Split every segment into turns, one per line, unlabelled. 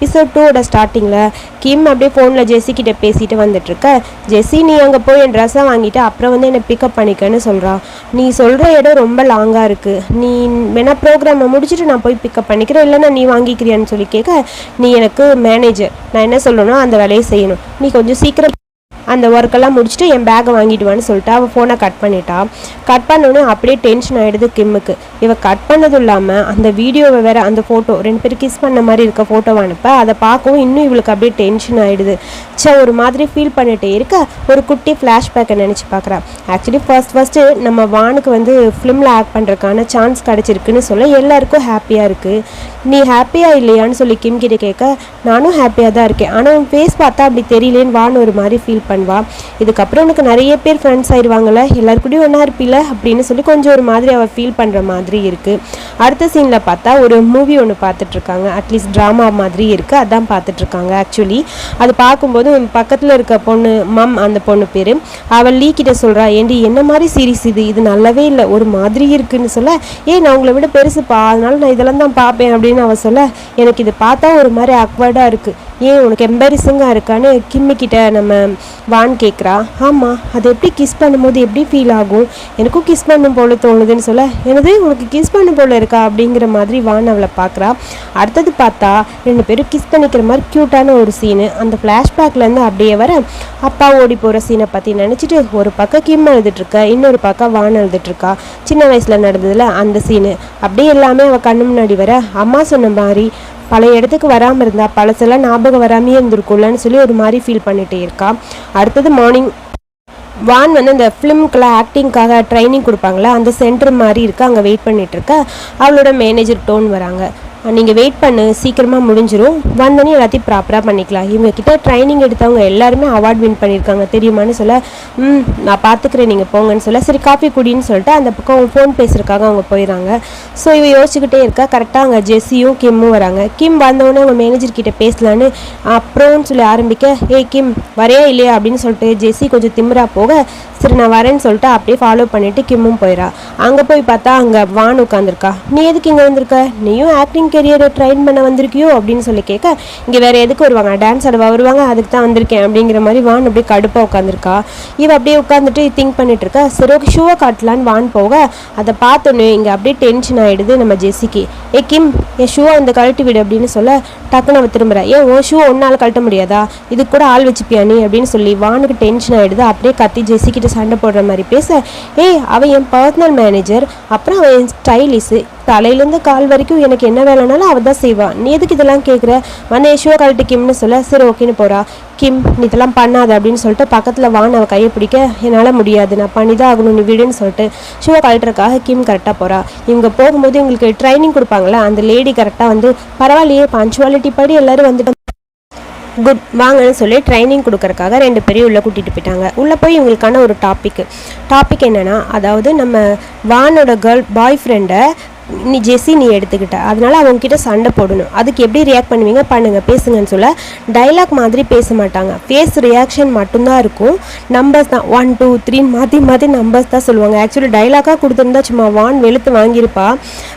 Episode டூவோட ஸ்டார்டிங்கில் கிம் அப்படியே ஃபோனில் ஜெஸிக்கிட்ட கிட்ட பேசிட்டு வந்துட்டு இருக்க ஜெஸ்ஸி நீ அங்கே போய் என் ட்ரெஸ்ஸை வாங்கிட்டு அப்புறம் வந்து என்னை பிக்கப் பண்ணிக்கன்னு சொல்கிறா நீ சொல்கிற இடம் ரொம்ப லாங்காக இருக்குது நீ வேணா ப்ரோக்ராமை முடிச்சுட்டு நான் போய் பிக்கப் பண்ணிக்கிறேன். இல்லைன்னா நீ வாங்கிக்கிறியான்னு சொல்லி கேட்க நீ எனக்கு மேனேஜர் நான் என்ன சொல்லணும்னா அந்த வேலையை செய்யணும். நீ கொஞ்சம் சீக்கிரம் அந்த ஒர்க்கெல்லாம் முடிச்சுட்டு என் பேக்கை வாங்கிடுவான்னு சொல்லிட்டு. அவள் ஃபோனை கட் பண்ணிட்டா. கட் பண்ணோன்னே அப்படியே டென்ஷன் ஆகிடுது கிம்முக்கு இவ கட் பண்ணதும் இல்லாமல் அந்த வீடியோவை வேற அந்த ஃபோட்டோ ரெண்டு பேரும் கிஸ் பண்ண மாதிரி இருக்க ஃபோட்டோவை அனுப்ப. அதை பார்க்கவும் இன்னும் இவளுக்கு அப்படியே டென்ஷன் ஆகிடுது சே ஒரு மாதிரி ஃபீல் பண்ணிட்டே இருக்க. ஒரு குட்டி ஃப்ளாஷ்பேக்கை நினச்சி பார்க்குறா. ஆக்சுவலி ஃபர்ஸ்ட் ஃபஸ்ட்டு நம்ம வானுக்கு வந்து ஃபிலிமில் ஆக்ட் பண்ணுறதுக்கான சான்ஸ் கிடச்சிருக்குன்னு சொல்ல எல்லாருக்கும் ஹாப்பியாக இருக்குது நீ ஹாப்பியாக இல்லையான்னு சொல்லி கிம் கிட்ட கேட்க நானும் ஹாப்பியாக தான் இருக்கேன். ஆனால் உன் ஃபேஸ் பார்த்தா அப்படி தெரியலேன்னு வான்னு ஒரு மாதிரி ஃபீல் பண்ணுவா. இதுக்கப்புறம் உனக்கு நிறைய பேர் ஃப்ரெண்ட்ஸ் ஆயிடுவாங்கல்ல எல்லாருக்கூடயும் ஒன்றா இருப்பில்ல அப்படின்னு சொல்லி கொஞ்சம் ஒரு மாதிரி அவள் ஃபீல் பண்ணுற மாதிரி இருக்குது அடுத்த சீனில் பார்த்தா ஒரு மூவி ஒன்று பார்த்துட்ருக்காங்க அட்லீஸ்ட் ட்ராமா மாதிரி இருக்குது அதான் பார்த்துட்ருக்காங்க ஆக்சுவலி அது பார்க்கும்போது பக்கத்தில் இருக்க பொண்ணு மம் அந்த பொண்ணு பேர் அவள் லீ கிட்ட சொல்கிறா ஏண்டி என்ன மாதிரி சீரிஸ் இது? இது நல்லாவே இல்லை. ஒரு மாதிரி இருக்குன்னு சொல்ல ஏய் நான் உங்களை விட பெருசுப்பா. அதனால நான் இதெல்லாம் தான் பார்ப்பேன். அப்படின்னு அவள் சொல்ல எனக்கு இது பார்த்தா ஒரு மாதிரி அக்வர்டாக இருக்குது ஏன் உனக்கு எம்பாரிசிங்காக இருக்கான்னு கிம்மிக்கிட்ட நம்ம வான் கேட்குறா ஆமாம் அது எப்படி கிஸ் பண்ணும்போது எப்படி ஃபீல் ஆகும்? எனக்கும் கிஸ் பண்ணும் போல தோணுதுன்னு சொல்ல எனது உனக்கு கிஸ் பண்ணும் போல இருக்கா? அப்படிங்கிற மாதிரி வான் அவளை பார்க்குறா அடுத்தது பார்த்தா ரெண்டு பேரும் கிஸ் பண்ணிக்கிற மாதிரி க்யூட்டான ஒரு சீனு அந்த ஃப்ளாஷ்பேக்லேருந்து அப்படியே வர அப்பா ஓடி போகிற சீனை பற்றி நினச்சிட்டு ஒரு பக்கம் கிம் எழுதிட்டுருக்க இன்னொரு பக்கம் வான் எழுதிட்டுருக்கா சின்ன வயசில் நடந்ததில் அந்த சீனு அப்படியே எல்லாமே அவள் கண்ணு முன்னாடி வர அம்மா சொன்ன மாதிரி பழைய இடத்துக்கு வராமல் இருந்தா பழசெல்லாம் ஞாபகம் வராமையே இருந்திருக்கும்லன்னு சொல்லி ஒரு மாதிரி ஃபீல் பண்ணிகிட்டே இருக்கா. அடுத்தது மார்னிங் வான் வந்து அந்த ஃபிலிம்க்கெல்லாம் ஆக்டிங்க்காக ட்ரைனிங் கொடுப்பாங்களே அந்த சென்டர் மாதிரி இருக்கு. அங்கே வெயிட் பண்ணிட்டு இருக்க. அவளோட மேனேஜர் டோன் வராங்க. நீங்கள் வெயிட் பண்ணு சீக்கிரமாக முடிஞ்சிடும் வந்தோடனே எல்லாத்தையும் ப்ராப்பராக பண்ணிக்கலாம். இவங்கக்கிட்ட ட்ரைனிங் எடுத்தவங்க எல்லாருமே அவார்ட் வின் பண்ணியிருக்காங்க தெரியுமான்னு சொல்ல ம் நான் பார்த்துக்கிறேன் நீங்கள் போங்கன்னு சொல்ல. சரி காஃபி குடின்னு சொல்லிட்டு அந்த பக்கம் அவங்க ஃபோன் பேசுகிறக்காக அவங்க போயிடறாங்க ஸோ இவ யோசிச்சுக்கிட்டே இருக்கா. கரெக்டாக அங்கே ஜெஸ்ஸியும் கிம்மும் வராங்க. கிம் வந்தவொடனே அவங்க மேனேஜர் கிட்ட பேசலான்னு அப்புறம்னு சொல்லி ஆரம்பிக்க. ஏ கிம் வரையா இல்லையா? அப்படின்னு சொல்லிட்டு ஜெஸ்ஸி கொஞ்சம் திமிரா போக சரி நான் வரேன்னு சொல்லிட்டு அப்படியே ஃபாலோ பண்ணிவிட்டு கிம்மும் போயிடா அங்கே போய் பார்த்தா அங்கே வான் உட்காந்துருக்கா நீ எதுக்கு இங்கே வந்திருக்க? நீயும் ஆக்டிங் கெரியரை ட்ரைன் பண்ண வந்திருக்கியோ அப்படின்னு சொல்லி கேட்க இங்கே வேறு எதுக்கு வருவாங்க? டான்ஸ் ஆடவா வருவாங்க? அதுக்கு தான் வந்திருக்கேன் அப்படிங்கிற மாதிரி வான் அப்படியே கடுப்பாக உட்காந்துருக்கா இவ அப்படியே உட்காந்துட்டு திங்க் பண்ணிட்டு இருக்கா. சரி ஓகே ஷூவை காட்டலான்னு வான் போக அதை பார்த்தோன்னே இங்கே அப்படியே டென்ஷன் ஆகிடுது நம்ம ஜெசிக்கு. ஏ கிம் என் ஷூவை அந்த கழட்டி விடு அப்படின்னு சொல்ல டக்குன்னு அவள் திரும்புறா. ஏன் உன் ஷூ ஒன்றால் கழட்ட முடியாதா? இது கூட ஆள் வச்சுப்பியா நீ? அப்படின்னு சொல்லி வானுக்கு டென்ஷன் ஆகிடுது அப்படியே கத்தி ஜெசிக்கிட்ட சண்டை போடுற மாதிரி பேச ஏய் அவன் என் பர்சனல் மேனேஜர் அப்புறம் அவன் என் ஸ்டைலிஸு தலையிலேருந்து கால் வரைக்கும் எனக்கு என்ன வேலைனாலும் அவள் தான் செய்வாள் நீ எதுக்கு இதெல்லாம் கேட்குற வந்து ஷூவை கழட்டி கிம்னு சொல்ல சரி ஓகேன்னு போகிறா கிம் நீ இதெல்லாம் பண்ணாத அப்படின்னு சொல்லிட்டு பக்கத்தில் வான் அவள் கையை பிடிக்க என்னால் முடியாது. நான் பண்ணி தான் ஆகணும் நீ வீடுன்னு சொல்லிட்டு ஷூவை கழட்டுறதுக்காக கிம் கரெக்டாக போகிறா இவங்க போகும்போது இவங்களுக்கு ட்ரைனிங் கொடுப்பாங்களே அந்த லேடி கரெக்டாக வந்து பரவாயில்லையே பஞ்சுவாலிட்டி படி எல்லாரும் வந்துட்டு குட் வாங்கன்னு சொல்லி ட்ரைனிங் கொடுக்கறக்காக ரெண்டு பேரையும் உள்ளே கூட்டிகிட்டு போயிட்டாங்க. உள்ளே போய் இவங்களுக்கான ஒரு டாபிக் டாபிக் என்னென்னா அதாவது நம்ம வானோட கேர்ள் பாய் ஃப்ரெண்டை நீ ஜெஸ்ஸி நீ எடுத்துக்கிட்ட. அதனால அவங்கக்கிட்ட சண்டை போடணும். அதுக்கு எப்படி ரியாக்ட் பண்ணுவீங்க? பண்ணுங்கள் பேசுங்கன்னு சொல்ல. டைலாக் மாதிரி பேச மாட்டாங்க. ஃபேஸ் ரியாக்ஷன் மட்டும்தான் இருக்கும். நம்பர்ஸ் தான். ஒன் டூ த்ரீன்னு மாற்றி மாற்றி நம்பர்ஸ் தான் சொல்லுவாங்க. ஆக்சுவலி டைலாக்காக கொடுத்துருந்தா சும்மா வான் வெளுத்து வாங்கியிருப்பா.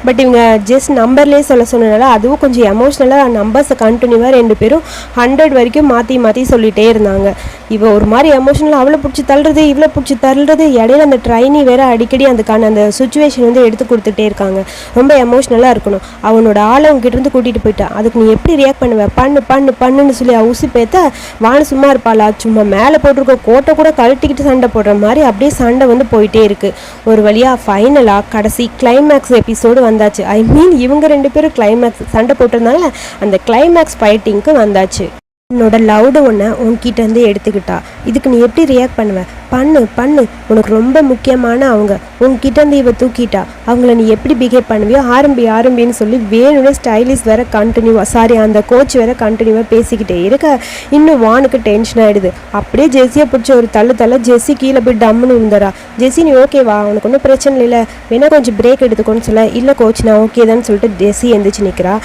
பட் இவங்க ஜஸ்ட் நம்பர்லேயே சொல்ல சொன்னனால அதுவும் கொஞ்சம் எமோஷ்னலாக நம்பர்ஸை கண்டினியூவாக ரெண்டு பேரும் ஹண்ட்ரட் வரைக்கும் மாற்றி மாற்றி சொல்லிகிட்டே இருந்தாங்க. இவ ஒரு மாதிரி எமோஷனலாக அவ்வளோ பிடிச்சி தள்ளுறது இவ்வளோ பிடிச்சி தள்ளுறது. இடையில அந்த ட்ரைனி வேற அடிக்கடி அதுக்கான அந்த சுச்சுவேஷன் வந்து எடுத்து கொடுத்துட்டே இருக்காங்க. ரொம்ப எமோஷ்னலாக இருக்கணும். அவனோட ஆளை அவங்ககிட்ட இருந்து கூட்டிகிட்டு போயிட்டா. அதுக்கு நீ எப்படி ரியாக்ட் பண்ணுவ? பண்ணு பண்ணு பண்ணுன்னு சொல்லி அவுசி பேத்த வான சும்மா இருப்பாளா? சும்மா மேலே போட்டிருக்க கோட்டை கூட கழட்டிக்கிட்டு சண்டை போடுற மாதிரி அப்படியே சண்டை வந்து போயிட்டே இருக்கு. ஒரு வழியாக ஃபைனலாக கடைசி கிளைமேக்ஸ் எபிசோடு வந்தாச்சு. ஐ மீன் இவங்க ரெண்டு பேரும் கிளைமேக்ஸ் சண்டை போட்டிருந்தாங்களே அந்த கிளைமேக்ஸ் ஃபைட்டிங்க்கு வந்தாச்சு. என்னோட லவுடு ஒன்றை உன்கிட்ட இருந்து எடுத்துக்கிட்டா. இதுக்கு நீ எப்படி ரியாக்ட் பண்ணுவ? பண்ணு பண்ணு. உனக்கு ரொம்ப முக்கியமான அவங்க. உன்கிட்ட இருந்து இவ தூக்கிட்டா. அவங்கள நீ எப்படி பிஹேவ் பண்ணுவியோ ஆரம்பி ஆரம்பின்னு சொல்லி வேணும்னே ஸ்டைலிஷ் வேற கண்டினியூவா சாரி அந்த கோச் வேற கண்டினியூவாக பேசிக்கிட்டே இருக்க. இன்னும் வானுக்கு டென்ஷன் ஆயிடுது. அப்படியே ஜெஸ்ஸியை பிடிச்ச ஒரு தள்ளு தள்ள ஜெஸ்ஸி கீழே போய் டம்முன்னு இருந்தரா ஜெஸ்ஸி நீ ஓகேவா உனக்கு ஒன்றும் பிரச்சனை இல்லை. வேணா கொஞ்சம் பிரேக் எடுத்துக்கோன்னு சொல்ல. இல்லை கோச் நான் ஓகே தான் சொல்லிட்டு ஜெஸ்ஸி எந்திரிச்சு நிற்கிறா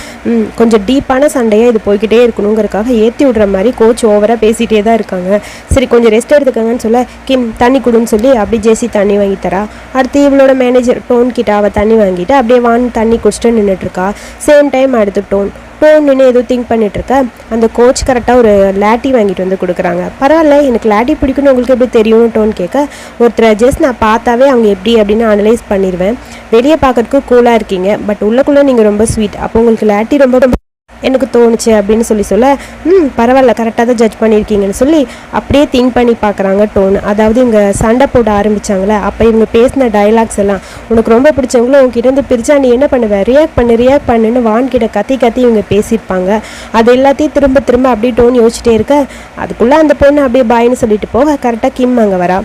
கொஞ்சம் டீப்பான சண்டையாக இது போய்கிட்டே இருக்கணுங்கிறக்காக ஏற்றி அப்படின்ற மாதிரி கோச் ஓவராக பேசிகிட்டே தான் இருக்காங்க. சரி கொஞ்சம் ரெஸ்ட் எடுத்துக்கங்கன்னு சொல்ல கிம் தண்ணி கொடுன்னு சொல்லி அப்படி ஜேசி தண்ணி வாங்கி தரா. அடுத்து இவளோட மேனேஜர் டோன் கிட்ட அவள் தண்ணி வாங்கிட்டு அப்படியே வான் தண்ணி குடிச்சிட்டு நின்றுட்டுருக்கா சேம் டைம் அடுத்து டோன் டோன் நின்று எதுவும் திங்க் பண்ணிட்டு இருக்க அந்த கோச் கரெக்டாக ஒரு லேட்டி வாங்கிட்டு வந்து கொடுக்குறாங்க. பரவாயில்ல எனக்கு லேட்டி பிடிக்கும்னு உங்களுக்கு எப்படி தெரியும்னு டோன் கேட்க ஒருத்தரை ஜஸ்ட் நான் பார்த்தாவே அவங்க எப்படி அப்படின்னு அனலைஸ் பண்ணிடுவேன் வெளியே பார்க்கறதுக்கு கூலாக இருக்கீங்க பட் உள்ளக்குள்ளே நீங்கள் ரொம்ப ஸ்வீட் அப்போ உங்களுக்கு லேட்டி ரொம்ப ரொம்ப எனக்கு தோணுச்சு அப்படின்னு சொல்லி சொல்ல ம் பரவாயில்ல கரெக்டாக தான் ஜட்ஜ் பண்ணியிருக்கீங்கன்னு சொல்லி அப்படியே திங்க் பண்ணி பார்க்குறாங்க டோன் அதாவது இங்கே சண்டை போட ஆரம்பிச்சாங்களே அப்போ இவங்க பேசின டயலாக்ஸ் எல்லாம் உனக்கு ரொம்ப பிடிச்சவங்களும் உங்ககிட்ட இருந்து பிரிச்சா நீ என்ன பண்ணுவ? ரியாக்ட் பண்ணு ரியாக்ட் பண்ணுன்னு வான்கிட்ட கத்தி கத்தி இவங்க பேசியிருப்பாங்க. அது எல்லாத்தையும் திரும்ப திரும்ப அப்படியே டோன் யோசிச்சிட்டே இருக்க அதுக்குள்ளே அந்த பொண்ணு அப்படியே பாயின்னு சொல்லிட்டு போக கரெக்டாக கிம் அங்கே வரா.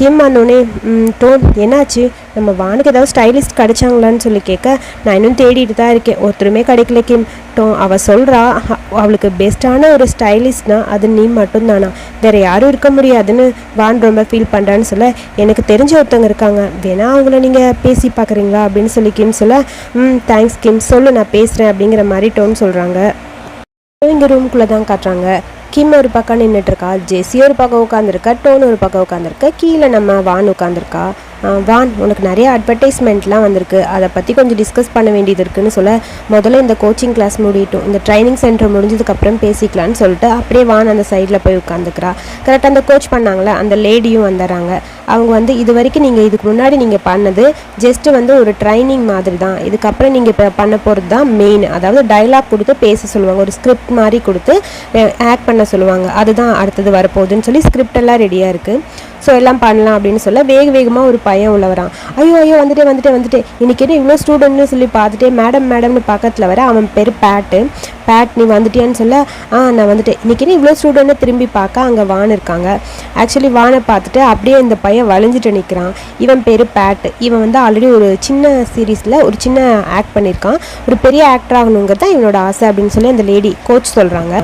கிம் வந்தோடனே டோன் என்னாச்சு? நம்ம வானுக்கு ஏதாவது ஸ்டைலிஸ்ட் கிடைச்சாங்களான்னு சொல்லி கேட்க நான் இன்னும் தேடிட்டு தான் இருக்கேன். ஒருத்தருமே கிடைக்கல கிம் டோ அவள் சொல்கிறா அவளுக்கு பெஸ்ட்டான ஒரு ஸ்டைலிஸ்ட்னா அது நீ மட்டும்தானா? வேற யாரும் இருக்க முடியாதுன்னு வான் ரொம்ப ஃபீல் பண்ணுறான்னு சொல்ல எனக்கு தெரிஞ்ச ஒருத்தவங்க இருக்காங்க. வேணா அவங்கள நீங்கள் பேசி பார்க்குறீங்களா அப்படின்னு சொல்லி கிம் சொல்ல ம் தேங்க்ஸ் கிம் சொல்லு நான் பேசுகிறேன் அப்படிங்கிற மாதிரி டோன் சொல்கிறாங்க இங்கே ரூம்குள்ளே தான் காட்டுறாங்க. கிம் ஒரு பக்கம் நின்றுட்டுருக்கா ஜெஸ்ஸி ஒரு பக்கம் உட்காந்துருக்கா டோன் ஒரு பக்கம் உட்காந்துருக்கா கீழே நம்ம வான் உட்காந்துருக்கா வான் உனக்கு நிறைய அட்வர்டைஸ்மெண்ட்லாம் வந்திருக்கு. அதை பற்றி கொஞ்சம் டிஸ்கஸ் பண்ண வேண்டியது இருக்குன்னு சொல்ல முதல்ல இந்த கோச்சிங் கிளாஸ் முடியட்டும். இந்த ட்ரைனிங் சென்டர் முடிஞ்சதுக்கப்புறம் பேசிக்கலான்னு சொல்லிட்டு அப்படியே வான் அந்த சைடில் போய் உட்காந்துக்கிறா கரெக்டாக அந்த கோச் பண்ணாங்களே அந்த லேடியும் வந்துடுறாங்க அவங்க வந்து இது வரைக்கும் நீங்கள் இதுக்கு முன்னாடி நீங்கள் பண்ணது ஜஸ்ட்டு வந்து ஒரு ட்ரைனிங் மாதிரி தான் இதுக்கப்புறம் நீங்கள் இப்போ பண்ண போகிறது தான் மெயின் அதாவது டைலாக் கொடுத்து பேச சொல்லுவாங்க. ஒரு ஸ்கிரிப்ட் மாதிரி கொடுத்து ஆக்ட் பண்ண சொல்லுவாங்க. அதுதான் அடுத்தது வரப்போகுதுன்னு சொல்லி ஸ்கிரிப்டெல்லாம் ரெடியாக இருக்குது ஸோ எல்லாம் பண்ணலாம் அப்படின்னு சொல்ல வேக வேகமாக ஒரு பையன் உள்ள வரான். ஐயோ ஐயோ வந்துட்டே வந்துட்டே வந்துட்டே. இன்னைக்கு என்ன இவ்வளோ ஸ்டூடெண்ட்னு சொல்லி பார்த்துட்டே மேடம் மேடம்னு பக்கத்தில் வர அவன் பேர் பேட்டு பேட் நீ வந்துட்டியான்னு சொல்ல ஆ நான் வந்துட்டேன். இன்னைக்கு என்ன இவ்வளோ ஸ்டூடெண்ட்டை திரும்பி பார்க்க அங்கே வான் இருக்காங்க. ஆக்சுவலி வானை பார்த்துட்டு அப்படியே இந்த பையன் வளைஞ்சிட்டு நிற்கிறான் இவன் பேர் பேட் இவன் வந்து ஆல்ரெடி ஒரு சின்ன சீரீஸில் ஒரு சின்ன ஆக்ட் பண்ணியிருக்கான் ஒரு பெரிய ஆக்டர் ஆகணுங்கிறது தான் இவனோட ஆசை அப்படின்னு சொல்லி அந்த லேடி கோச் சொல்கிறாங்க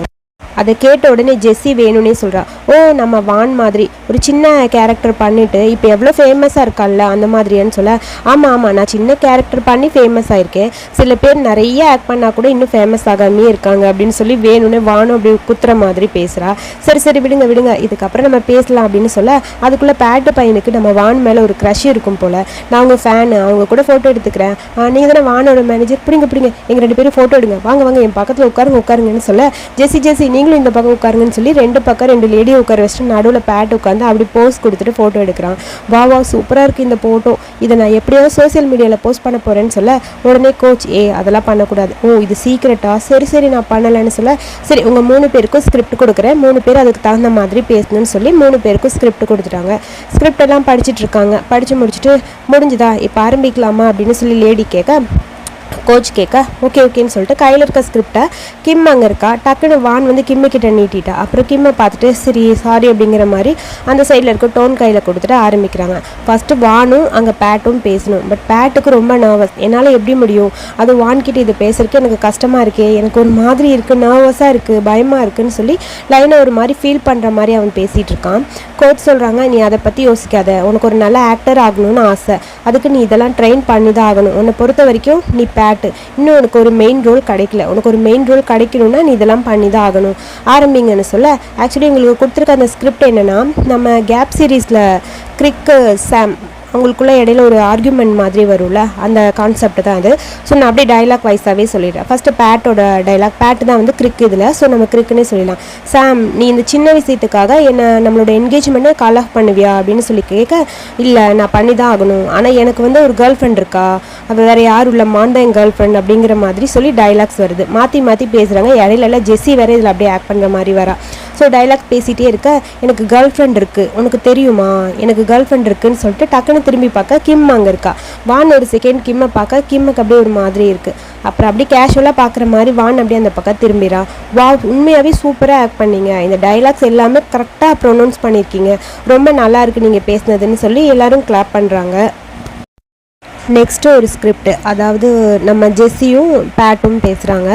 அதை கேட்ட உடனே ஜெஸ்ஸி வேணும்னே சொல்கிறா ஓ நம்ம வான் மாதிரி ஒரு சின்ன கேரக்டர் பண்ணிட்டு இப்போ எவ்வளோ ஃபேமஸாக இருக்கான்ல அந்த மாதிரியான்னு சொல்ல. ஆமாம் ஆமாம் நான் சின்ன கேரக்டர் பண்ணி ஃபேமஸ் ஆயிருக்கேன். சில பேர் நிறைய ஆக்ட் பண்ணால் கூட இன்னும் ஃபேமஸ் ஆகாமே இருக்காங்க அப்படின்னு சொல்லி வேணும்னே வானும் அப்படி குத்துற மாதிரி பேசுகிறா சரி சரி விடுங்க விடுங்க இதுக்கப்புறம் நம்ம பேசலாம் அப்படின்னு சொல்ல அதுக்குள்ளே பேட்டு பையனுக்கு நம்ம வான் மேலே ஒரு க்ரஷ் இருக்கும் போல். நான் அவங்க ஃபேனு அவங்க கூட ஃபோட்டோ எடுத்துக்கிறேன். நீங்கள் தானே வானோட மேனேஜர் பிடிங்க பிடிங்க எங்கள் ரெண்டு பேரும் ஃபோட்டோ எடுங்க. வாங்க வாங்க என் பக்கத்தில் உட்காருங்க உட்காருங்கன்னு சொல்ல ஜெஸ்ஸி ஜெஸ்ஸி நீங்கள் நீங்களும் இந்த பக்கம் உட்காருங்கன்னு சொல்லி ரெண்டு பக்கம் ரெண்டு லேடியை உட்கார வச்சுட்டு நடுவில் பேட் உட்காந்து அப்படி போஸ் கொடுத்துட்டு ஃபோட்டோ எடுக்கிறான். வா வா சூப்பராக இருக்குது இந்த ஃபோட்டோ இதை நான் எப்படியாவது சோஷியல் மீடியாவில் போஸ்ட் பண்ண போகிறேன்னு சொல்ல உடனே கோச் ஏ அதெல்லாம் பண்ணக்கூடாது. ஓ இது சீக்கிரட்டா சரி சரி நான் பண்ணலைன்னு சொல்ல சரி உங்கள் மூணு பேருக்கும் ஸ்கிரிப்ட் கொடுக்குறேன். மூணு பேர் அதுக்கு தகுந்த மாதிரி பேசணும்னு சொல்லி மூணு பேருக்கும் ஸ்கிரிப்ட் கொடுத்துட்டாங்க. ஸ்கிரிப்ட் எல்லாம் படிச்சுட்டு இருக்காங்க. படித்து முடிச்சுட்டு முடிஞ்சுதா? இப்போ ஆரம்பிக்கலாமா? அப்படின்னு சொல்லி லேடி கேட்க கோச் கேட்க ஓகே ஓகேன்னு சொல்லிட்டு கையில் இருக்க ஸ்கிரிப்டை கிம் அங்கே இருக்கா? டக்குன்னு வான் வந்து கிம்மு கிட்ட நீட்டிட்டா. அப்புறம் கிம்மை பார்த்துட்டு சரி சாரி அப்படிங்கிற மாதிரி அந்த சைடில் இருக்க டோன் கையில் கொடுத்துட்டு ஆரம்பிக்கிறாங்க. ஃபஸ்ட்டு வானும் அங்கே பேட்டும் பேசணும். பட் பேட்டுக்கு ரொம்ப நர்வஸ் என்னால் எப்படி முடியும்? அது வான்கிட்ட இது பேசுறதுக்கு எனக்கு கஷ்டமாக இருக்கே. எனக்கு ஒரு மாதிரி இருக்குது நர்வஸாக இருக்குது பயமாக இருக்குதுன்னு சொல்லி லைனை ஒரு மாதிரி ஃபீல் பண்ணுற மாதிரி அவன் பேசிகிட்டு இருக்கான். கோச் சொல்கிறாங்க நீ அதை பற்றி யோசிக்காத. உனக்கு ஒரு நல்ல ஆக்டர் ஆகணும்னு ஆசை. அதுக்கு நீ இதெல்லாம் ட்ரெயின் பண்ணி தான் ஆகணும். உன்னை பொறுத்த வரைக்கும் நீ பேட்டு இன்னும் உனக்கு ஒரு மெயின் ரோல் கிடைக்கல. உனக்கு ஒரு மெயின் ரோல் கிடைக்கணும்னா நீ இதெல்லாம் பண்ணி தான் ஆகணும் ஆரம்பிங்கன்னு சொல்ல ஆக்சுவலி உங்களுக்கு கொடுத்துருக்க அந்த ஸ்கிரிப்ட் என்னென்னா நம்ம கேப் சீரீஸில் கிரிக்கு சாம் அவங்களுக்குள்ள இடையில ஒரு ஆர்கியூமெண்ட் மாதிரி வரும்ல? அந்த கான்செப்ட் தான் அது. ஸோ நான் அப்படியே டைலாக் வைஸாகவே சொல்லிடுறேன். ஃபஸ்ட்டு பேட்டோட டைலாக் பேட் தான் வந்து கிரிக் இதில். ஸோ நம்ம கிரிக்குன்னே சொல்லிடலாம். சாம் நீ இந்த சின்ன விஷயத்துக்காக என்ன நம்மளோட என்கேஜ்மெண்ட்டை கால் ஆஃப் பண்ணுவியா? அப்படின்னு சொல்லி கேட்க இல்லை நான் பண்ணி தான் ஆகணும். ஆனால் எனக்கு வந்து ஒரு கேர்ள் ஃப்ரெண்ட் இருக்கா? அவள் வேறு யாரும் இல்லை மான் தான் என் கேர்ள் ஃப்ரெண்ட் அப்படிங்கிற மாதிரி சொல்லி டைலாக்ஸ் வருது. மாற்றி மாற்றி பேசுகிறாங்க இடையில ஜெஸ்ஸி வேறு இதில் அப்படியே ஆக்ட் பண்ணுற மாதிரி வரா. ஸோ டைலாக் பேசிகிட்டே இருக்க எனக்கு கேர்ள் ஃப்ரெண்ட் இருக்குது உனக்கு தெரியுமா? எனக்கு கேர்ள் ஃப்ரெண்ட் இருக்குன்னு சொல்லிட்டு டக்குன்னு திரும்பி பார்க்க கிம் அங்கே இருக்கா. வான் ஒரு செகண்ட் கிம்மை பார்க்க கிம்முக்கு அப்படியே ஒரு மாதிரி இருக்குது அப்புறம் அப்படியே கேஷுவலாக பார்க்குற மாதிரி வான் அப்படியே அந்த பக்கம் திரும்பிடா வா உண்மையாகவே சூப்பராக ஆக்ட் பண்ணீங்க. இந்த டைலாக்ஸ் எல்லாமே கரெக்டாக ப்ரொனவுன்ஸ் பண்ணியிருக்கீங்க. ரொம்ப நல்லாருக்கு நீங்கள் பேசுனதுன்னு சொல்லி எல்லோரும் கிளாப் பண்ணுறாங்க நெக்ஸ்ட்டு ஒரு ஸ்கிரிப்ட் அதாவது நம்ம ஜெஸ்ஸியும் பேட்டும் பேசுகிறாங்க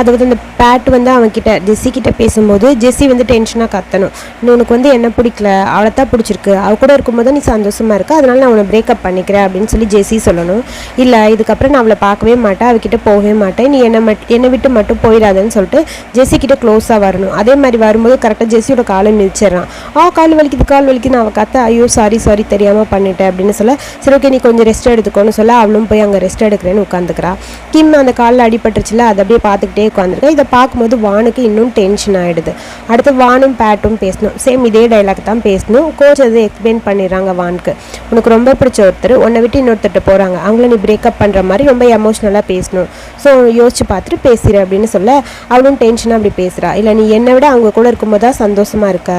அதாவது அந்த பேட் வந்து அவன்கிட்ட ஜெஸ்ஸி கிட்ட பேசும்போது ஜெஸ்ஸி வந்து டென்ஷனாக கத்தணும். நீ உனக்கு வந்து என்ன பிடிக்கல? அவளை தான் பிடிச்சிருக்கு. அவள் கூட இருக்கும்போது நீ சந்தோஷமாக இருக்க. அதனால நான் உன்னை பிரேக்கப் பண்ணிக்கிறேன் அப்படின்னு சொல்லி ஜெஸ்ஸி சொல்லணும். இல்லை இதுக்கப்புறம் நான் அவளை பார்க்கவே மாட்டேன். அவகிட்ட போகவே மாட்டேன். நீ என்னை மட் என்னை விட்டு மட்டும் போயிடாதன்னு சொல்லிட்டு ஜெஸ்ஸி கிட்ட க்ளோஸாக வரணும். அதே மாதிரி வரும்போது கரெக்டாக ஜெஸ்ஸியோட காலை மிதிச்சிடறான். ஆ கால் வலிக்குது கால் வலிக்குது. அவள் கத்த ஐயோ சாரி சாரி தெரியாமல் பண்ணிட்டேன் அப்படின்னு சொல்ல சரி ஓகே நீ கொஞ்சம் ரெஸ்ட் எடுத்துக்கோன்னு சொல்ல அவளும் போய் அங்கே ரெஸ்ட் எடுக்கிறேன்னு உட்காந்துக்கிறா கிம் அந்த காலில் அடிபட்டுருச்சுல அதை அப்படியே பார்த்துக்கிட்டே உட்காந்துருக்கா இதை பார்க்கும்போது வானுக்கு இன்னும் டென்ஷன் ஆகிடுது அடுத்து வானும் பேட்டும் பேசணும். சேம் இதே டைலாக் தான் பேசணும். கோச் அதை எக்ஸ்பிளைன் பண்ணிடுறாங்க வானுக்கு. உனக்கு ரொம்ப பிடிச்ச ஒருத்தர் உன்னை விட்டு இன்னொருத்தர்கிட்ட போகிறாங்க அவங்கள நீ பிரேக்கப் பண்ணுற மாதிரி ரொம்ப எமோஷ்னலாக பேசணும். ஸோ யோசிச்சு பார்த்துட்டு பேசுகிற அப்படின்னு சொல்ல அவளும் டென்ஷனாக அப்படி பேசுகிறா இல்லை நீ என்னை விட அவங்க கூட இருக்கும்போது தான் சந்தோஷமாக இருக்க.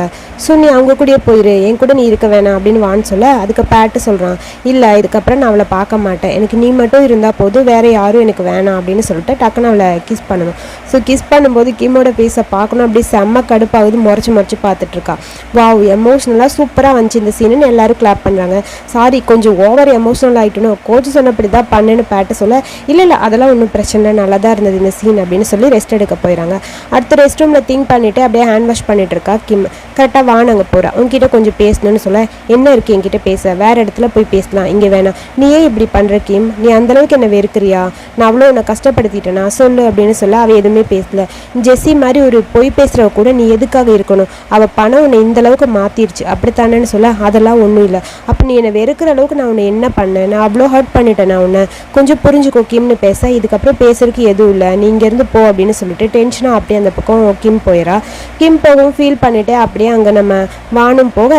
ஸோ நீ அவங்க கூடயே போயிரு. என் கூட நீ இருக்க வேணாம் அப்படின்னு வான்னு சொல்ல அதுக்கு பேட்டு சொல்கிறான் இல்லை இதுக்கப்புறம் நான் அவளை பார்க்க மாட்டேன். எனக்கு நீ மட்டும் இருந்தால் போதும் வேறு யாரும் எனக்கு வேணாம் அப்படின்னு சொல்லிட்டு டக்குன்னு அவளை கிஸ் பண்ணணும். ஸோ கிஸ் பண்ணும்போது கிம்மோட பேச பார்க்கணும். அப்படி செம்ம கடுப்பாகுது. முறைச்சி முறைச்சி பார்த்துட்ருக்கா வாவ் எமோஷ்னலாக சூப்பராக வந்துச்சு இந்த சீனுன்னு எல்லாரும் கிளாப் பண்ணுறாங்க சாரி கொஞ்சம் ஓவர் எமோஷ்னல் ஆகிட்டணும் கோச் சொன்னபடி தான் பண்ணுன்னு பேட்ட சொல்ல இல்லை இல்லை அதெல்லாம் ஒன்றும் பிரச்சனை இல்லை, நல்லா தான் இருந்தது இந்த சீன் அப்படின்னு சொல்லி ரெஸ்ட் எடுக்க போயிடறாங்க அடுத்து ரெஸ்ட் ரூமில் திங்க் பண்ணிவிட்டு அப்படியே ஹேண்ட் வாஷ் பண்ணிகிட்டு இருக்கா கிம் கரெக்டாக வா நாங்கள் போகிறா உங்ககிட்ட கொஞ்சம் பேசணும்னு சொல்ல என்ன இருக்குது என்கிட்ட பேச? வேறு இடத்துல போய் பேசலாம். இங்கே வேணாம். நீ ஏன் இப்படி பண்ணுற கிம்? நீ அந்தளவுக்கு என்ன வெறுக்கிறியா? நான் அவ்வளோ உன்னை கஷ்டப்படுத்திட்டேனா? சொல்லு அப்படின்னு சொல்ல அவள் எதுவுமே பேசல. ஜெஸ்ஸி மாதிரி ஒரு பொய் பேசுகிறவ கூட நீ எதுக்காக இருக்கணும்? அவள் பணம் உன்னை இந்தளவுக்கு மாற்றிடுச்சு மாற்றிருச்சு அப்படித்தானேன்னு சொல்ல அதெல்லாம் ஒன்றும் இல்லை. அப்போ நீ என்னை வெறுக்கிற அளவுக்கு நான் உன்னை என்ன பண்ணேன்? நான் அவ்வளோ ஹர்ட் பண்ணிட்டேன் நான் உன்னை. கொஞ்சம் புரிஞ்சுக்கோ கிம்னு பேச. இதுக்கப்புறம் பேசுறதுக்கு எதுவும் இல்லை. நீ இங்கேருந்து போ அப்படின்னு சொல்லிட்டு டென்ஷனாக அப்படியே அந்த பக்கம் கிம் போயிடா கிம் போகவும் ஃபீல் பண்ணிவிட்டு அப்படியே அங்கே நம்ம வானும் போக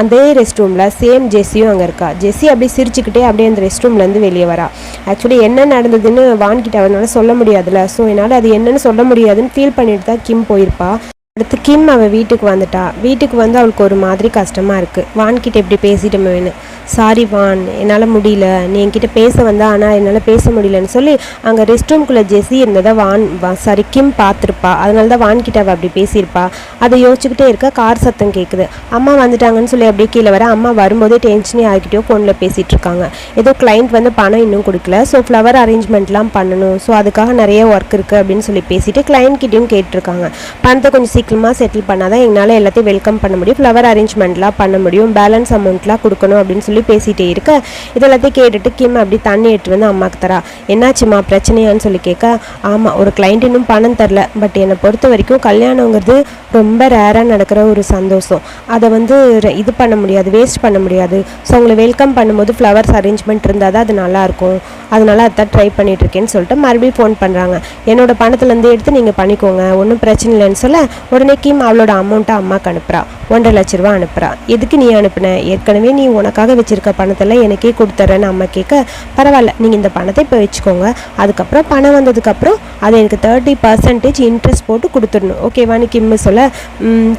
அதே ரெஸ்ட் ரூமில் சேம் ஜெஸ்ஸியும் அங்கே இருக்கா. ஜெஸ்ஸி அப்படியே சிரிச்சுக்கிட்டே அப்படியே அந்த ரெஸ்ட் ரூம்லேருந்து வெளியே வரா. ஆக்சுவலி என்ன நடந்ததுன்னு வான்கிட்ட அவனால சொல்ல முடியாதுல்ல. ஸோ என்னால் அது என்னன்னு சொல்ல முடியாதுன்னு ஃபீல் பண்ணிட்டு தான் கிம் போயிருப்பா. அடுத்து கிம் அவள் வீட்டுக்கு வந்துட்டா. வீட்டுக்கு வந்து அவளுக்கு ஒரு மாதிரி கஷ்டமாக இருக்குது வான்கிட்ட இப்படி பேசிட்டோமேனு சாரி வான் என்னால் முடியல. நீ என்கிட்ட பேச வந்தா ஆனால் என்னால் பேச முடியலன்னு சொல்லி அங்கே ரெஸ்ட் ரூம்குள்ளே ஜெஸ்ஸி இருந்ததை வான் வா- சாரி கிம் பார்த்துருப்பா. அதனால தான் வான்கிட்ட அவள் அப்படி பேசியிருப்பா. அதை யோசிச்சுக்கிட்டே இருக்க கார் சத்தம் கேட்குது அம்மா வந்துட்டாங்கன்னு சொல்லி அப்படியே கீழே வர அம்மா வரும்போதே டென்ஷனே ஆகிக்கிட்டோ ஃபோனில் பேசிகிட்டு இருக்காங்க. ஏதோ கிளைண்ட் வந்து பணம் இன்னும் கொடுக்கல. ஸோ ஃப்ளவர் அரேஞ்ச்மெண்ட்லாம் பண்ணணும். ஸோ அதுக்காக நிறைய ஒர்க் இருக்குது அப்படின்னு சொல்லி பேசிட்டு கிளைண்ட் கிட்டேயும் கேட்டிருக்காங்க. பணத்தை கொஞ்சம் சீக்கிரமாக செட்டில் பண்ணாதான் எங்களால் எல்லாத்தையும் வெல்கம் பண்ண முடியும். ஃப்ளவர் அரேஞ்ச்மெண்ட்லாம் பண்ண முடியும். பேலன்ஸ் அமௌண்ட்லாம் கொடுக்கணும் அப்படின்னு சொல்லி பேசிகிட்டே இருக்க. இதெல்லாத்தையும் கேட்டுட்டு கிம் அப்படி தண்ணி எடுத்து வந்து அம்மாக்கு தரா. என்னாச்சுமா பிரச்சனையான்னு சொல்லி கேட்க ஆமாம் ஒரு கிளைண்ட் இன்னும் பணம் தரல. பட் என்னை பொறுத்த வரைக்கும் கல்யாணங்கிறது ரொம்ப ரேராக நடக்கிற ஒரு சந்தோஷம். அதை வந்து இது பண்ண முடியாது வேஸ்ட் பண்ண முடியாது. ஸோ உங்களை வெல்கம் பண்ணும்போது ஃப்ளவர்ஸ் அரேஞ்ச்மெண்ட் இருந்தால் தான் அது நல்லாயிருக்கும் அதனால அதான் ட்ரை பண்ணிட்டு இருக்கேன்னு சொல்லிட்டு மறுபடியும் ஃபோன் பண்ணுறாங்க என்னோட பணத்துலேருந்து எடுத்து நீங்கள் பண்ணிக்கோங்க. ஒன்றும் பிரச்சனை இல்லைன்னு சொல்ல உடனே கிம் அவளோட அமௌண்ட்டை அம்மாக்கு அனுப்புகிறா ஒன்றரை லட்ச ரூபா அனுப்புறா. எதுக்கு நீ அனுப்புன? ஏற்கனவே நீ உனக்காக வச்சிருக்க பணத்தெல்லாம் எனக்கே கொடுத்துறேன்னு அம்மா கேட்க பரவாயில்ல நீங்கள் இந்த பணத்தை இப்போ வச்சுக்கோங்க. அதுக்கப்புறம் பணம் வந்ததுக்கப்புறம் அதை எனக்கு தேர்ட்டி பர்சன்டேஜ் இன்ட்ரெஸ்ட் போட்டு கொடுத்துடணும். ஓகேவான்னு கிம்மு சொல்ல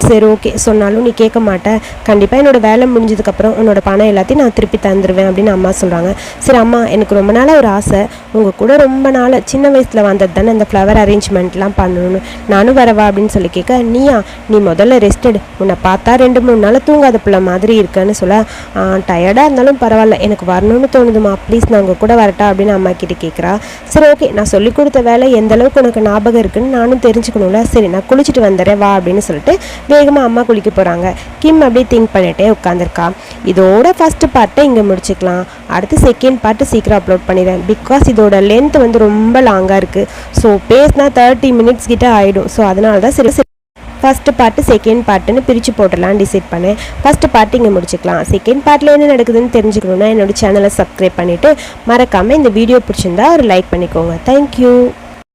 சரி ஓகே சொன்னாலும் நீ கேட்க மாட்டேன் கண்டிப்பாக என்னோட வேலை முடிஞ்சதுக்கப்புறம் உன்னோட பணம் எல்லாத்தையும் நான் திருப்பி தந்துடுவேன் அப்படின்னு அம்மா சொல்கிறாங்க சரி அம்மா எனக்கு ரொம்ப நாளாக ஒரு ஆசை. உங்கள் கூட ரொம்ப நாள் சின்ன வயசில் வந்தது தானே இந்த ஃப்ளவர் அரேஞ்ச்மெண்ட்லாம் பண்ணணும் நானும் வரவா அப்படின்னு சொல்லி கேட்க நீயா நீ முதல்ல ரெஸ்டட் உன்னை பார்த்து பார்த்தா ரெண்டு மூணு நாள் தூங்காத பிள்ளை மாதிரி இருக்கேன்னு சொல்ல டயர்டாக இருந்தாலும் பரவாயில்ல எனக்கு வரணும்னு தோணுதுமா ப்ளீஸ் நான் உங்கள் கூட வரட்டா அப்படின்னு அம்மா கிட்டே கேட்குறா சரி ஓகே நான் சொல்லி கொடுத்த வேலை எந்த அளவுக்கு உனக்கு ஞாபகம் இருக்குன்னு நானும் தெரிஞ்சுக்கணும்ல. சரி நான் குளிச்சுட்டு வந்துடுறேன். வா அப்படின்னு சொல்லிட்டு வேகமாக அம்மா குளிக்க போகிறாங்க கிம் அப்படியே திங்க் பண்ணிட்டே உட்காந்துருக்கா இதோட ஃபர்ஸ்ட் பார்ட்டை இங்கே முடிச்சுக்கலாம். அடுத்து செகண்ட் பார்ட்டு சீக்கிரம் அப்லோட் பண்ணிடுறேன். பிகாஸ் இதோட லென்த் வந்து ரொம்ப லாங்காக இருக்குது ஸோ பேசினா தேர்ட்டி மினிட்ஸ் கிட்ட ஆகிடும் ஸோ அதனால தான் சரி ஃபஸ்ட்டு பார்ட்டு செகண்ட் பார்ட்டுன்னு பிரித்து போட்டுடலாம் டிசைட் பண்ணேன். ஃபஸ்ட்டு பார்ட்டு இங்கே முடிச்சுக்கலாம். செகண்ட் பார்ட்டில் என்ன நடக்குதுன்னு தெரிஞ்சுக்கணுன்னா என்னோட சேனலை சப்ஸ்கிரைப் பண்ணிவிட்டு மறக்காமல் இந்த வீடியோ பிடிச்சிருந்தா ஒரு லைக் பண்ணிக்கோங்க. தேங்க்யூ